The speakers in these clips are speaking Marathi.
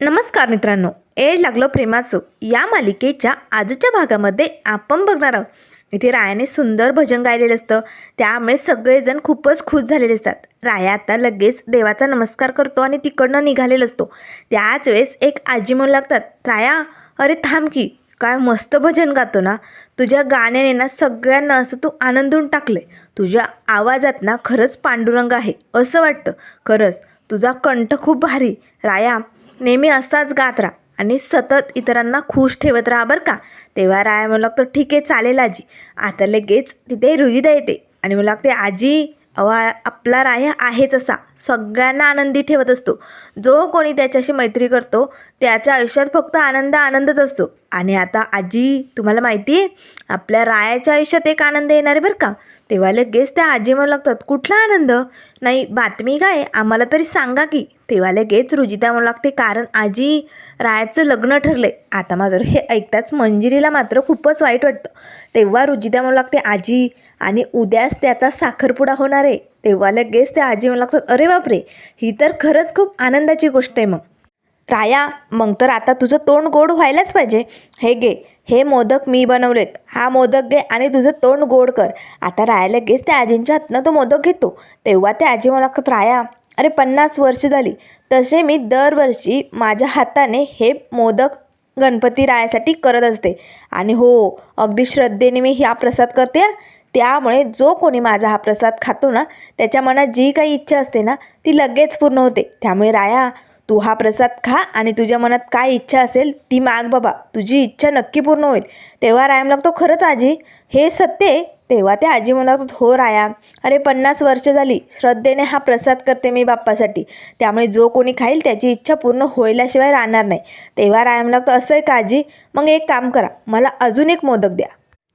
नमस्कार मित्रांनो एड लागलं प्रेमाचं या मालिकेच्या आजच्या भागामध्ये आपण बघणार आहोत. इथे रायाने सुंदर भजन गायलेलं असतं. त्यामुळे सगळेजण खूपच खुश झालेले असतात. राया आता लगेच देवाचा नमस्कार करतो आणि तिकडनं निघालेला असतो. त्याच वेळेस एक आजी म्हणू लागतात राया अरे थांब की काय मस्त भजन गातो ना. तुझ्या गाण्याने ना सगळ्यांना असं तू आनंदून टाकलंय. तुझ्या आवाजात ना खरंच पांडुरंग आहे. असं वाटतं. खरंच तुझा कंठ खूप भारी. राया नेहमी असाच गात राहा आणि सतत इतरांना खुश ठेवत राहा बरं का. तेव्हा राया म्हणू लागतो ठीक आहे चालेल आजी. आता लगेच तिथे रुजिदा येते आणि मला लागते आजी अवा आपला राया आहेच असा. सगळ्यांना आनंदी ठेवत असतो. जो कोणी त्याच्याशी मैत्री करतो त्याच्या आयुष्यात फक्त आनंद आनंदच असतो. आणि आता आजी तुम्हाला माहिती आहे आपल्या रायाच्या आयुष्यात एक आनंद येणार आहे बरं का. तेव्हा लगेच त्या आजी म्हणू लागतात कुठला आनंद? नाही बातमी काय आम्हाला तरी सांगा की. तेव्हा लगेच रुजिता म्हणू लागते कारण आजी रायाचं लग्न ठरलंय. आता मात्र हे ऐकताच मंजिरीला मात्र खूपच वाईट वाटतं. तेव्हा रुजिता म्हणू लागते आजी आणि उद्याच त्याचा साखरपुडा होणार आहे. तेव्हा लगेच त्या आजी म्हणू लागतात अरे बापरे! ही तर खरंच खूप आनंदाची गोष्ट आहे मग. राया मग तर आता तुझं तोंड गोड व्हायलाच पाहिजे. हे घे हे मोदक मी बनवलेत. हा मोदक घे आणि तुझं तोंड गोड कर. आता राया लगेच त्या आजींच्या हातनं तो मोदक घेतो. तेव्हा त्या आजी मला राया अरे पन्नास वर्ष झाली. तसे मी दरवर्षी माझ्या हाताने हे मोदक गणपती रायासाठी करत असते. आणि हो अगदी श्रद्धेने मी हा प्रसाद करते त्यामुळे जो कोणी माझा हा प्रसाद खातो ना त्याच्या मनात जी काही इच्छा असते ना ती लगेच पूर्ण होते. त्यामुळे राया तू हा प्रसाद खा आणि तुझ्या मनात काय इच्छा असेल ती माग बाबा. तुझी इच्छा नक्की पूर्ण होईल. तेव्हा राया लागतो खरंच आजी हे सत्य तेव्हा त्या आजी म्हणत हो राया अरे पन्नास वर्ष झाली श्रद्धेने हा प्रसाद करते मी बाप्पासाठी. त्यामुळे जो कोणी खाईल त्याची इच्छा पूर्ण होईल्याशिवाय राहणार नाही. तेव्हा राय म्हणू लागतो असं आहे का आजी? मग एक काम करा मला अजून एक मोदक द्या.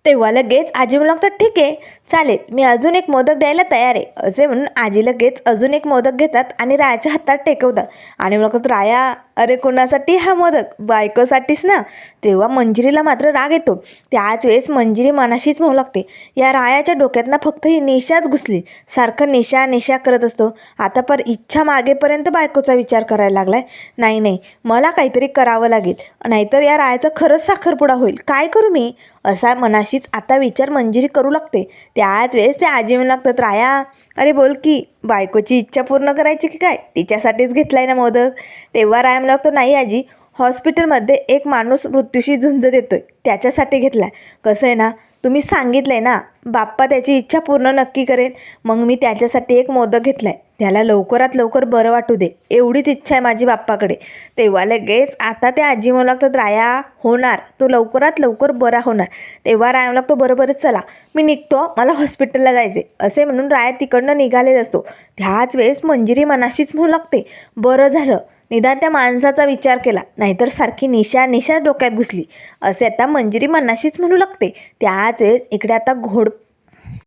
तेव्हा लगेच आजी म्हणू लागतात ठीक आहे चालेल मी अजून एक मोदक द्यायला तयार आहे. असे म्हणून आजी लगेच अजून एक मोदक घेतात आणि रायाच्या हातात टेकवतात. आणि म्हणू लागतात राया अरे कोणासाठी हा मोदक? बायकोसाठीच ना. तेव्हा मंजिरीला मात्र राग येतो. त्याच वेळेस मंजिरी मनाशीच म्हणू लागते. या रायाच्या डोक्यात ना फक्त ही निशाच घुसली. सारखं निशा निशा करत असतो. आता पर इच्छा मागेपर्यंत बायकोचा विचार करायला लागलाय. नाही नाही. मला काहीतरी करावं लागेल. नाहीतर या रायाचा खरंच साखरपुडा होईल. काय करू मी? असा मनाशीच आता विचार मंजिरी करू लागते. त्याच वेळेस ते आजी म्हणू लागतात. राया अरे बोल की. बायकोची इच्छा पूर्ण करायची की काय? तिच्यासाठीच घेतलाय ना मोदक. तेव्हा रायम लागतो नाही आजी हॉस्पिटलमध्ये एक माणूस मृत्यूशी झुंज देतो आहे त्याच्यासाठी घेतलाय. कसं आहे ना तुम्ही सांगितलंय ना बाप्पा त्याची इच्छा पूर्ण नक्की करेल मग मी त्याच्यासाठी एक मोदक घेतलाय. त्याला लवकरात लवकर बरं वाटू दे. एवढीच इच्छा आहे माझी बाप्पाकडे. तेव्हा लगेच आता त्या आजी म्हणू लागतात राया होणार. तो लवकरात लवकर बरा होणार. तेव्हा राया म्हणू लागतो बरं बरं चला. मी निघतो मला हॉस्पिटलला जायचे असे म्हणून राया तिकडनं निघालेला असतो. त्याच वेळेस मंजिरी मनाशीच म्हणू लागते. बरं झालं. निदान त्या माणसाचा विचार केला. नाहीतर सारखी निशा निशा डोक्यात घुसली. असे आता मंजिरी मनाशीच म्हणू लागते. त्याच वेळेस इकडे आता घोड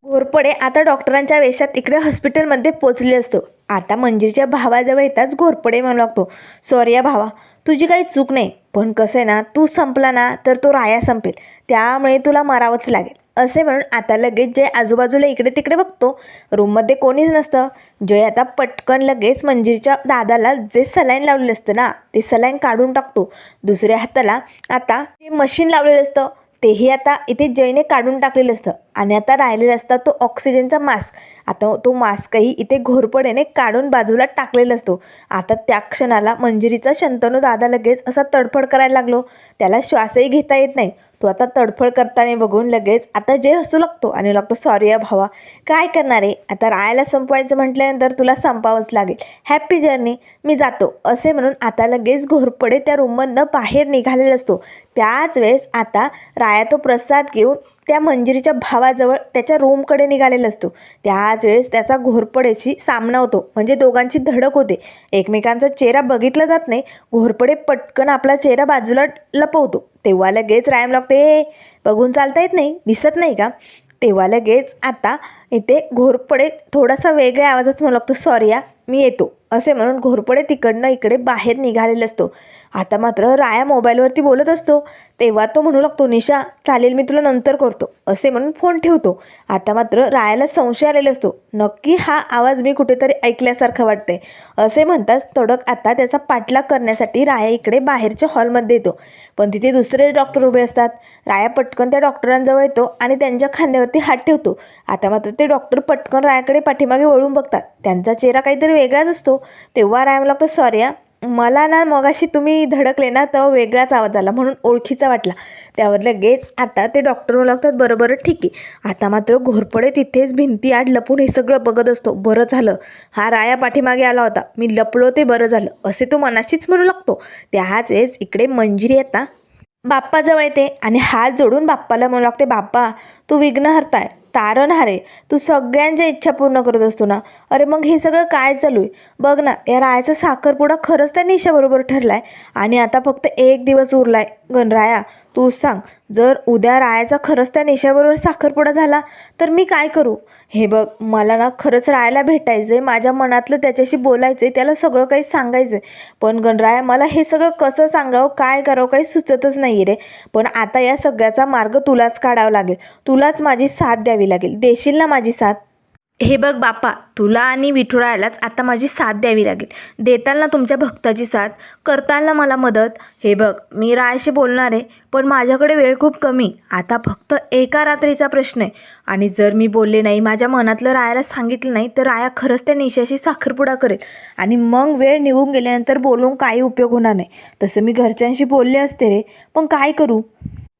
घोरपडे आता डॉक्टरांच्या वेशात इकडे हॉस्पिटलमध्ये पोचले असतो. आता मंजिरीच्या भावाजवळ येताच घोरपडे म्हणू लागतो. सॉरी या भावा तुझी काही चूक नाही. पण कसं आहे ना तू संपला ना तर तो राया संपेल. त्यामुळे तुला मारावंच लागेल. असे म्हणून आता लगेच जय आजूबाजूला इकडे तिकडे बघतो. रूममध्ये कोणीच नसतं. जय आता पटकन लगेच मंजिरीच्या दादाला जे सलाईन लावलेलं असतं ना ते सलाईन काढून टाकतो. दुसऱ्या हाताला आता जे मशीन लावलेलं असतं तेही आता इथे जयने काढून टाकलेलं असतं. आणि आता राहिलेला असता तो ऑक्सिजनचा मास्क आता तो मास्कही इथे घोरपडेने काढून बाजूला टाकलेला असतो. आता त्या क्षणाला मंजिरीचा शंतनू दादा लगेच असा तडफड करायला लागलो. त्याला श्वासही घेता येत नाही. तो आता तडफड करताना बघून लगेच आता जय हसू लागतो आणि लागतो सॉरी या भावा काय करणार आहे? आता रायाला संपवायचं म्हटल्यानंतर तुला संपावंच लागेल. हॅप्पी जर्नी मी जातो. असे म्हणून आता लगेच घोरपडे त्या रूममधनं बाहेर निघालेला असतो. त्याच वेळेस आता राया तो प्रसाद घेऊन त्या मंजिरीच्या भावाजवळ त्याच्या रूमकडे निघालेला असतो. त्याच वेळेस त्याचा घोरपडेशी सामना होतो. म्हणजे दोघांची धडक होते. एकमेकांचा चेहरा बघितला जात नाही. घोरपडे पटकन आपला चेहरा बाजूला लपवतो. तेव्हा लगेच रायम लागते बघून चालता येत नाही? दिसत नाही का? तेव्हा लगेच आता इथे घोरपडे थोडासा वेगळ्या आवाजात म्हणू लागतो सॉरी या मी येतो. असे म्हणून घोरपडे तिकडनं इकडे बाहेर निघालेला असतो. आता मात्र राया मोबाईलवरती बोलत असतो. तेव्हा तो म्हणू लागतो निशा चालेल मी तुला नंतर करतो. असे म्हणून फोन ठेवतो. आता मात्र रायाला संशय आलेला असतो. नक्की हा आवाज मी कुठेतरी ऐकल्यासारखं वाटते असे म्हणताच तडक आता त्याचा पाठलाग करण्यासाठी राया इकडे बाहेरच्या हॉलमध्ये येतो. पण तिथे दुसरे डॉक्टर उभे असतात. राया पटकन त्या डॉक्टरांजवळ येतो आणि त्यांच्या खांद्यावरती हात ठेवतो. आता मात्र ते डॉक्टर पटकन रायाकडे पाठीमागे वळून बघतात. त्यांचा चेहरा काहीतरी वेगळाच असतो. तेव्हा राय मला लागतो सॉरी हा. मला ना मगाशी तुम्ही धडकले ना तेव्हा वेगळाच आवाज आला. म्हणून ओळखीचा वाटला. त्यावर लगेच आता ते डॉक्टर म्हणू लागतात बरोबर ठीक आहे. आता मात्र घोरपडे तिथेच भिंती आड लपून हे सगळं बघत असतो. बरं झालं. हा राया पाठीमागे आला होता. मी लपलो ते बरं झालं. असे तो मनाशीच म्हणू लागतो. त्याच वेळेस इकडे मंजिरी येता बाप्पाजवळ येते आणि हात जोडून बाप्पाला म्हणू लागते बाप्पा तू विघ्नहर्ताय कारण हा रे तू सगळ्यांच्या इच्छा पूर्ण करत असतो ना. अरे मग हे सगळं काय चालू आहे? बघ ना या रायाचा साखरपुडा खरंच त्या निशाबरोबर ठरला आहे आणि आता फक्त एक दिवस उरला आहे गणराया तू सांग जर उद्या रायाचा खरंच त्या निशाबरोबर साखरपुडा झाला तर मी काय करू? हे बघ मला ना खरंच रायाला भेटायचं आहे माझ्या मनातलं त्याच्याशी बोलायचं आहे त्याला सगळं काही सांगायचं आहे पण गणराया मला हे सगळं कसं सांगावं काय करावं काही सुचतच नाही रे. पण आता या सगळ्याचा मार्ग तुलाच काढावा लागेल. तुलाच माझी साथ द्यावी लागेल. देशील ना माझी साथ? हे बघ बापा तुला आणि विठुरायालाच आता माझी साथ द्यावी लागेल. देताल ना तुमच्या भक्ताची साथ करताल ना मला मदत. हे बघ मी रायाशी बोलणार आहे पण माझ्याकडे वेळ खूप कमी. आता फक्त एका रात्रीचा प्रश्न आहे. आणि जर मी बोलले नाही माझ्या मनातलं रायाला सांगितलं नाही तर राया खरंच त्या निशाशी साखरपुडा करेल. आणि मग वेळ निघून गेल्यानंतर बोलून काही उपयोग होणार नाही. तसं मी घरच्यांशी बोलले असते रे पण काय करू?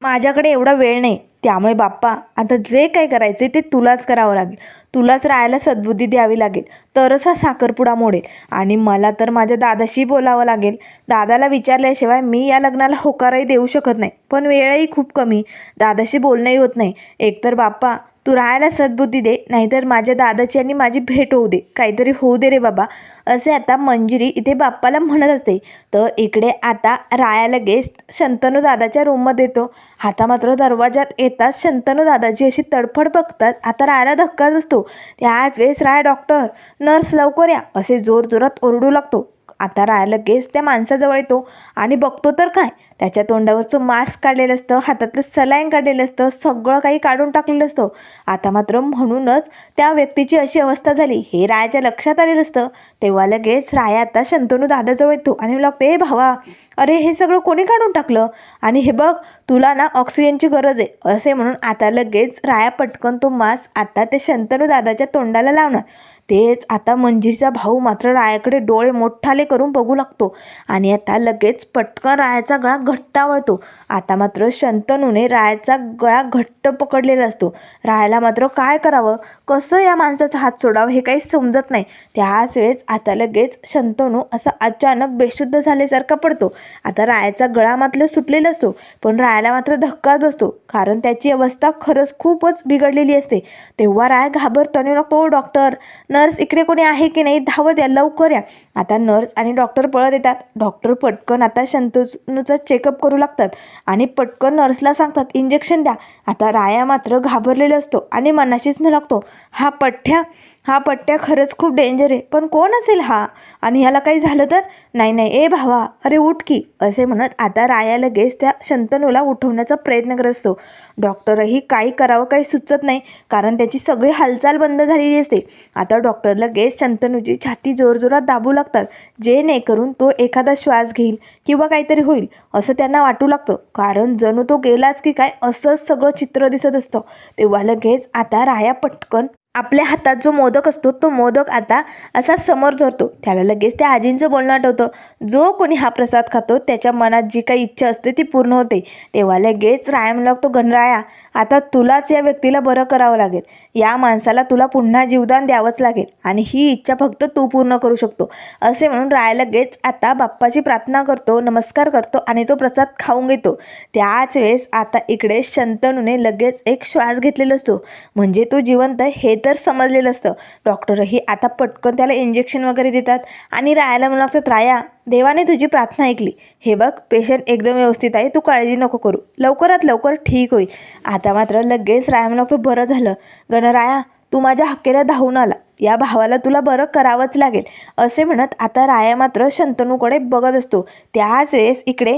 माझ्याकडे एवढा वेळ नाही. त्यामुळे बाप्पा आता जे काय करायचं ते तुलाच करावं लागेल. तुलाच राहायला सद्बुद्धी द्यावी लागेल. तरच हा साखरपुडा मोडेल. आणि मला तर माझ्या दादाशी बोलावं लागेल. दादाला विचारल्याशिवाय मी या लग्नाला होकारही देऊ शकत नाही. पण वेळही खूप कमी. दादाशी बोलणंही होत नाही. एकतर बाप्पा तू राहायला सद्बुद्धी दे नाहीतर माझ्या दादाची आणि माझी भेट होऊ दे. काहीतरी होऊ दे रे बाबा. असे आता मंजिरी इथे बाप्पाला म्हणत असते. तर इकडे आता राया लगेच शंतनू दादाच्या रूममध्ये येतो. आता मात्र दरवाजात येताच शंतनू दादाची अशी तडफड बघताच आता रायाला धक्काच असतो त्याच वेळेस राया डॉक्टर नर्स लवकर या. असे जोर जोरात ओरडू लागतो. आता राया लगेच त्या माणसाजवळ येतो आणि बघतो तर काय? त्याच्या तोंडावरचं मास्क काढलेलं असतं हातातलं सलाईन काढलेलं असतं सगळं काही काढून टाकलेलं असतं. आता मात्र म्हणूनच त्या व्यक्तीची अशी अवस्था झाली. हे रायाच्या लक्षात आलेलं असतं. तेव्हा लगेच राया आता शंतनू दादाजवळ येतो आणि लागते हे भावा अरे हे सगळं कोणी काढून टाकलं? आणि हे बघ तुला ना ऑक्सिजनची गरज आहे. असे म्हणून आता लगेच राया पटकन तो मास्क आता ते शंतनू दादाच्या तोंडाला लावणार. तेच आता मंजिरीचा भाऊ मात्र रायाकडे डोळे मोठाले करून बघू लागतो. आणि आता लगेच पटकन रायाचा गळा घट्टावळतो आता मात्र शंतनूने रायाचा गळा घट्ट पकडलेला असतो. रायाला मात्र काय करावं? कसं या माणसाचा हात सोडावं हे काही समजत नाही. त्याच वेळेस आता लगेच शंतनू असा अचानक बेशुद्ध झाल्यासारखा पडतो. आता रायाचा गळा मात्र सुटलेला असतो. पण रायाला मात्र धक्काच बसतो. कारण त्याची अवस्था खरंच खूपच बिघडलेली असते. तेव्हा राय घाबरतो आणि लागतो डॉक्टर डॉक्टर. नर्स इकडे कोणी आहे की नाही धावत या लवकर या. आता नर्स आणि डॉक्टर पळत येतात. डॉक्टर पटकन आता शंतनूचा चेकअप करू लागतात. आणि पटकन नर्सला सांगतात इंजेक्शन द्या. आता राया मात्र घाबरलेला असतो आणि मनाशीच न लागतो. हा पठ्ठ्या हा पट्ट्या खरंच खूप डेंजर आहे. पण कोण असेल हा? आणि ह्याला काही झालं तर? नाही नाही. ए भावा अरे उठ की. असे म्हणत आता राया लगेच त्या शंतनूला उठवण्याचा प्रयत्न करत असतो डॉक्टरही काही करावं काही सुचत नाही. कारण त्याची सगळी हालचाल बंद झालेली असते. आता डॉक्टर लगेच शंतनूची छाती जोरजोरात दाबू लागतात. जेणेकरून तो एखादा श्वास घेईल किंवा काहीतरी होईल असं त्यांना वाटू लागतं. कारण जणू तो गेलाच की काय असंच सगळं चित्र दिसत असतं. तेव्हा लगेच आता राया पटकन आपल्या हातात जो मोदक असतो तो मोदक आता असा समोर धरतो. त्याला लगेच त्या आजींचं बोलणं आठवतं. जो कोणी हा प्रसाद खातो त्याच्या मनात जी काही इच्छा असते ती पूर्ण होते. तेव्हा लगेच राया लागतो गणराया आता तुलाच या व्यक्तीला बरं करावं लागेल. या माणसाला तुला पुन्हा जीवदान द्यावंच लागेल. आणि ही इच्छा फक्त तू पूर्ण करू शकतो. असे म्हणून राय लगेच आता बाप्पाची प्रार्थना करतो नमस्कार करतो आणि तो प्रसाद खाऊन घेतो. त्याच वेळेस आता इकडे शंतनूने लगेच एक श्वास घेतलेला असतो. म्हणजे तो जिवंत हे तर समजलेलं असतं. डॉक्टरही आता पटकन त्याला इंजेक्शन वगैरे देतात. आणि रायाला म्हणू लागतात राया देवाने तुझी प्रार्थना ऐकली. हे बघ पेशंट एकदम व्यवस्थित आहे तू काळजी नको करू. लवकरात लवकर ठीक होईल. आता मात्र लगेच राया म्हणू तू बरं झालं. गणराया तू माझ्या हक्केला धावून आला. या भावाला तुला बरं करावंच लागेल. असे म्हणत आता राया मात्र शंतनूकडे बघत असतो. त्याच वेळेस इकडे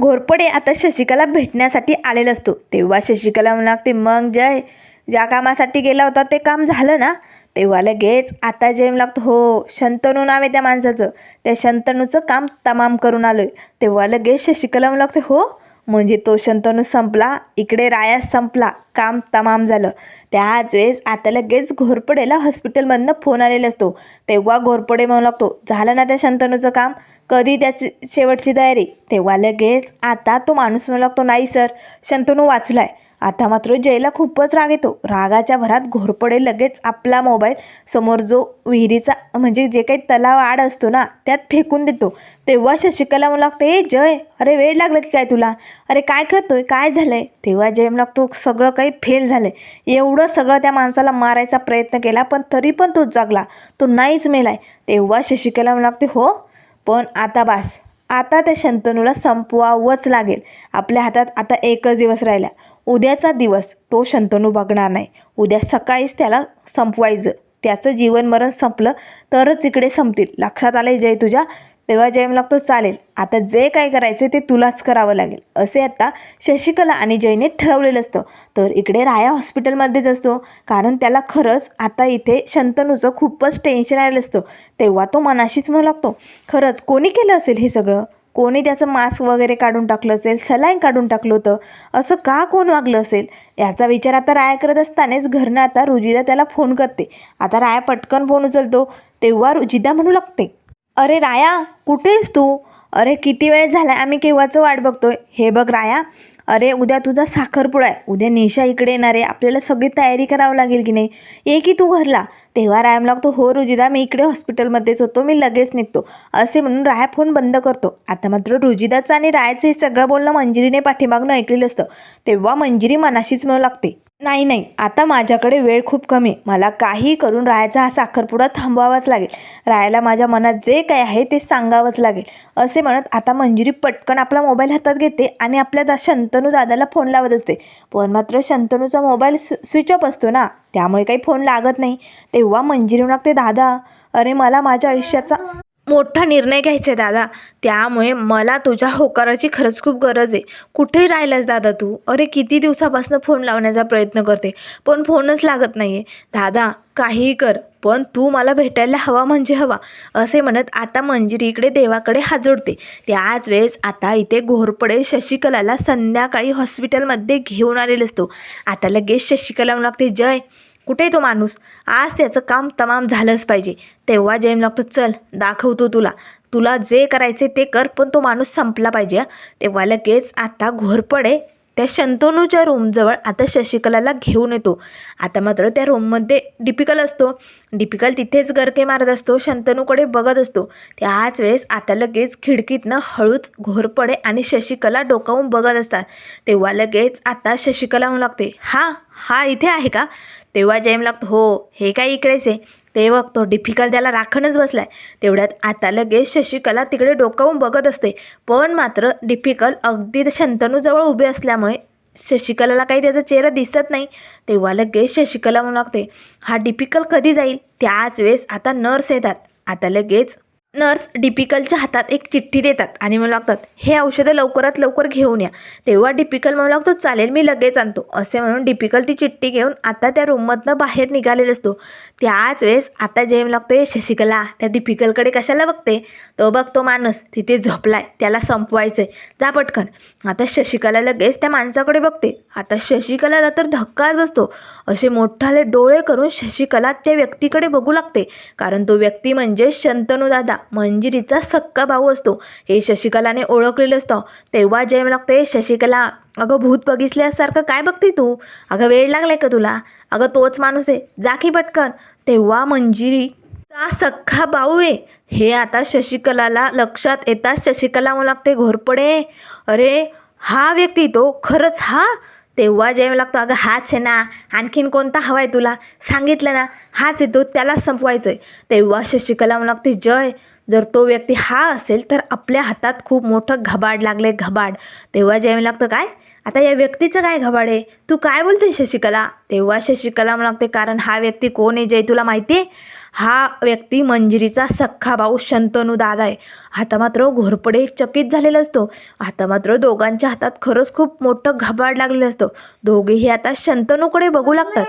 घोरपडे आता शशिकला भेटण्यासाठी आलेला असतो. तेव्हा शशिकला म्हणा लागते मग जय ज्या कामासाठी गेला होता ते काम झालं ना? तेव्हा लगेच आता जेम लागतो. हो शंतनू नाव आहे त्या माणसाचं. त्या शंतनूचं काम तमाम करून आलो आहे तेव्हा लगेच शशिकला म्हणू लागते हो म्हणजे तो शंतनू संपला. इकडे राया संपला. काम तमाम झालं. त्याच वेळेस आता लगेच घोरपडेला हॉस्पिटलमधनं फोन आलेला असतो. तेव्हा घोरपडे म्हणू लागतो झालं ना त्या शंतनूचं काम? कधी त्याची शेवटची तयारी? तेव्हा लगेच आता तो माणूस म्हणू लागतो नाही सर. शंतनू वाचलाय. आता मात्र जयला खूपच राग येतो. रागाच्या भरात घोरपडे लगेच आपला मोबाईल समोर जो विहिरीचा म्हणजे जे काही तलाव आड असतो ना त्यात फेकून देतो. तेव्हा शशिकला म्हणू लागते ए जय अरे वेळ लागला की काय तुला? अरे काय करतोय? काय झालंय? तेव्हा जय म्हणू लागतो सगळं काही फेल झालंय. एवढं सगळं त्या माणसाला मारायचा प्रयत्न केला पण तरी पण तो जगला. तो नाहीच मेलाय. तेव्हा शशिकला म्हणू लागते हो पण आता बास. आता त्या शंतनूला संपवावंच लागेल. आपल्या हातात आता एकच दिवस राहिला. उद्याचा दिवस तो शंतनू बघणार नाही. उद्या सकाळीच त्याला संपवायचं. त्याचं जीवन मरण संपलं तरच इकडे संपतील. लक्षात आलं जय तुझ्या? तेव्हा जय लागतो चालेल. आता जे काय करायचं ते तुलाच करावं लागेल. असे आता शशिकला आणि जयने ठरवलेलं असतं. तर इकडे राया हॉस्पिटलमध्येच असतो. कारण त्याला खरंच आता इथे शंतनूचं खूपच टेन्शन आलेलं असतं. तेव्हा तो मनाशीच म्हणू लागतो खरंच कोणी केलं असेल हे सगळं? कोणी त्याचं मास्क वगैरे काढून टाकलं असेल सलाईन काढून टाकलं होतं असं का कोण वागलं असेल? याचा विचार आता राया करत असतानाच घरनं आता रुजिदा त्याला फोन करते. आता राया पटकन फोन उचलतो. तेव्हा रुजिदा म्हणू लागते अरे राया कुठेस तू? अरे किती वेळ झाला आम्ही केव्हाचं वाट बघतोय? हे बघ राया अरे उद्या तुझा साखरपुडा आहे. उद्या निशा इकडे येणार आहे. आपल्याला सगळी तयारी करावं लागेल की नाही? ये की तू घरला. तेव्हा रायम लागतो हो रुजिदा मी इकडे हॉस्पिटलमध्येच होतो मी लगेच निघतो. असे म्हणून राय फोन बंद करतो. आता मात्र रुजिदाचं आणि रायचं हे सगळं बोलणं मंजिरीने पाठीमागनं ऐकलेलं असतं. तेव्हा मंजिरी मनाशीच म्हणू लागते. नाही नाही. आता माझ्याकडे वेळ खूप कमी. आहे. मला काही करून रायाचा हा साखरपुडा थांबवावाच लागेल. रायाला माझ्या मनात जे काय आहे ते सांगावंच लागेल. असे म्हणत आता मंजिरी पटकन आपला मोबाईल हातात घेते आणि आपल्या दा शंतनू दादाला फोन लावत असते. पण मात्र शंतनूचा मोबाईल स्व स्विच ऑफ असतो ना. त्यामुळे काही फोन लागत नाही. तेव्हा मंजिरी म्हणते दादा अरे मला माझ्या आयुष्याचा मोठा निर्णय घ्यायचा आहे दादा. त्यामुळे मला तुझ्या होकाराची खरंच खूप गरज आहे. कुठेही राहिलास दादा तू? अरे किती दिवसापासून फोन लावण्याचा प्रयत्न करते. पण फोनच लागत नाही आहे दादा काहीही कर पण तू मला भेटायला हवा म्हणजे हवा. असे म्हणत आता मंजिरी इकडे देवाकडे हात जोडते त्याच वेळेस आता इथे घोरपडे शशिकलाला संध्याकाळी हॉस्पिटलमध्ये घेऊन आलेलं असतो. आता लगेच शशिकला लागते जय. कुठे तो माणूस? आज त्याचं काम तमाम झालंच पाहिजे. तेव्हा जेम लागतो चल दाखवतो तुला. तुला जे करायचे ते कर पण तो माणूस संपला पाहिजे तेव्हा लगेच आता घोरपडे त्या शंतनूच्या रूमजवळ आता शशिकलाला घेऊन येतो. आता मात्र त्या रूममध्ये डिपिकल असतो. डिपिकल तिथेच गरके मारत असतो शंतनूकडे बघत असतो. त्याच वेळेस आता लगेच खिडकीतनं हळूच घोरपडे आणि शशिकला डोकावून बघत असतात. तेव्हा लगेच आता शशिकला होऊ लागते हा हा इथे आहे का? तेव्हा जैम लागतो हो हे काय इकडेच आहे? ते बघतो. डिफिकल त्याला राखणच बसलाय. तेवढ्यात आता लगेच शशिकला तिकडे डोकावून बघत असते. पण मात्र डिफिकल अगदी शंतनूजवळ उभे असल्यामुळे शशिकलाला काही त्याचा चेहरा दिसत नाही. तेव्हा लगेच शशिकला म्हणू लागते हा डिफिकल कधी जाईल? त्याच वेळेस आता नर्स येतात. आता लगेच नर्स डिपिकलच्या हातात एक चिठ्ठी देतात आणि म्हणू लागतात हे औषधं लवकरात लवकर घेऊन या. तेव्हा डिपिकल म्हणू लागतो चालेल मी लगेच आणतो. असे म्हणून डिपिकल ती चिठ्ठी घेऊन आता त्या रूममधनं बाहेर निघालेला असतो. त्याच वेळेस आता जेम लागतोय शशिकला त्या डिपिकलकडे कशाला बघते? तो बघतो माणूस तिथे झोपलाय त्याला संपवायचंय. जा पटकन. आता शशिकला लगेच त्या माणसाकडे बघते. आता शशिकलाला तर धक्काच बसतो. असे मोठाले डोळे करून शशिकला त्या व्यक्तीकडे बघू लागते. कारण तो व्यक्ती म्हणजे शंतनू दादा मंजिरीचा सक्का भाऊ असतो. हे शशिकलाने ओळखलेलं असतं. तेव्हा जेम लागतोय शशिकला अगं भूत बघितल्यासारखं काय बघते तू? अगं वेळ लागलाय का तुला? अगं तोच माणूस आहे. जा की पटकन. तेव्हा मंजिरी चा सख्खा भाऊ आहे हे आता शशिकलाला लक्षात येताच शशिकला म्हणू लागते घोरपडे अरे हा व्यक्ती तो खरंच हा? तेव्हा जेव्हा लागतो अगं हाच आहे ना आणखीन कोणता हवा आहे तुला? सांगितलं ना हाच येतो त्याला संपवायचं आहे तेव्हा शशिकला म्हणू लागते जय जर तो व्यक्ती हा असेल तर आपल्या हातात खूप मोठं घबाड लागले घबाड. तेव्हा जेव्हा लागतं काय? आता या व्यक्तीचं काय घबाड आहे? तू काय बोलते शशिकला? तेव्हा शशिकला मला लागते कारण हा व्यक्ती कोण आहे जय तुला माहिती आहे? हा व्यक्ती मंजिरीचा सख्खा भाऊ शंतनू दादा आहे. आता मात्र घोरपडे चकित झालेला असतो. आता मात्र दोघांच्या हातात खरंच खूप मोठं घबाड लागलेलं असतं. दोघेही आता शंतनूकडे बघू लागतात.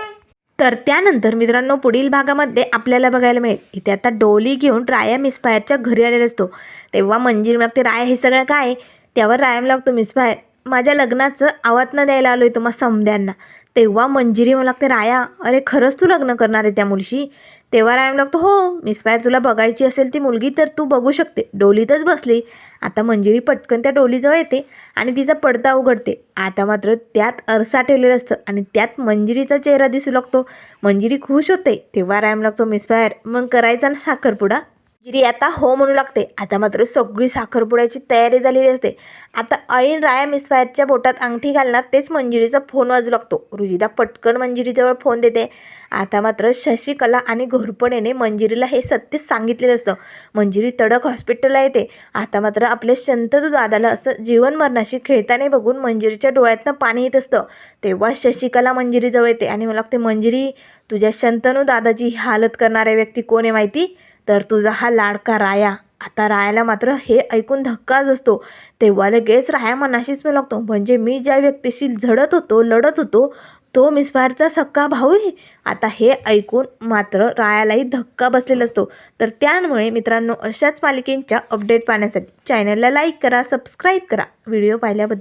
तर त्यानंतर मित्रांनो पुढील भागामध्ये आपल्याला बघायला मिळेल. इथे आता डोली घेऊन राया मिसफायरच्या घरी आलेला असतो. तेव्हा मंजिरी लागते राया हे सगळं काय आहे? त्यावर रायाम लागतो मिसफायर माझ्या लग्नाचं आवातनं द्यायला आलो आहे तुम्हा समद्यांना. तेव्हा मंजिरी मला लागते राया अरे खरंच तू लग्न करणार आहे त्या मुलीशी? तेव्हा राया लागतो हो मिसफायर तुला बघायची असेल ती मुलगी तर तू बघू शकते. डोलीतच बसली. आता मंजिरी पटकन त्या डोलीजवळ येते आणि तिचा पडदा उघडते. आता मात्र त्यात अरसा ठेवलेला असतं आणि त्यात मंजिरीचा चेहरा दिसू लागतो. मंजिरी खुश होते. तेव्हा रायम लागतो मिसफायर मग करायचा ना साखरपुडा? गिरी आता हो म्हणू लागते. आता मात्र सगळी साखरपुड्याची तयारी झालेली असते. आता ऐन राया मिसफायरच्या बोटात अंगठी घालणार तेच मंजिरीचा फोन वाजू लागतो. रुजिदा पटकन मंजिरीजवळ फोन देते. आता मात्र शशिकला आणि घोरपडेने मंजिरीला हे सत्य सांगितलेलं असतं. मंजिरी तडक हॉस्पिटलला येते. आता मात्र आपल्या शंतदू दादाला असं जीवन मरणाशी खेळताना बघून मंजिरीच्या डोळ्यातनं पाणी येत असतं. तेव्हा शशिकला मंजिरीजवळ येते आणि मला लागते मंजिरी तुझ्या शंतनू दादाची ही हालत करणाऱ्या व्यक्ती कोण आहे माहिती? तर तुझा हा लाडका राया. आता रायाला मात्र हे ऐकून धक्काच असतो. तेव्हा लगेच राया मनाशीच मी लागतो म्हणजे मी ज्या व्यक्तीशी झडत होतो लढत होतो तो मिसफायरचा सक्का भाऊ आहे आता हे ऐकून मात्र रायालाही धक्का बसलेला असतो. तर त्यामुळे मित्रांनो अशाच मालिकेंच्या अपडेट पाहण्यासाठी चॅनलला लाईक करा सबस्क्राईब करा. व्हिडिओ पाहिल्याबद्दल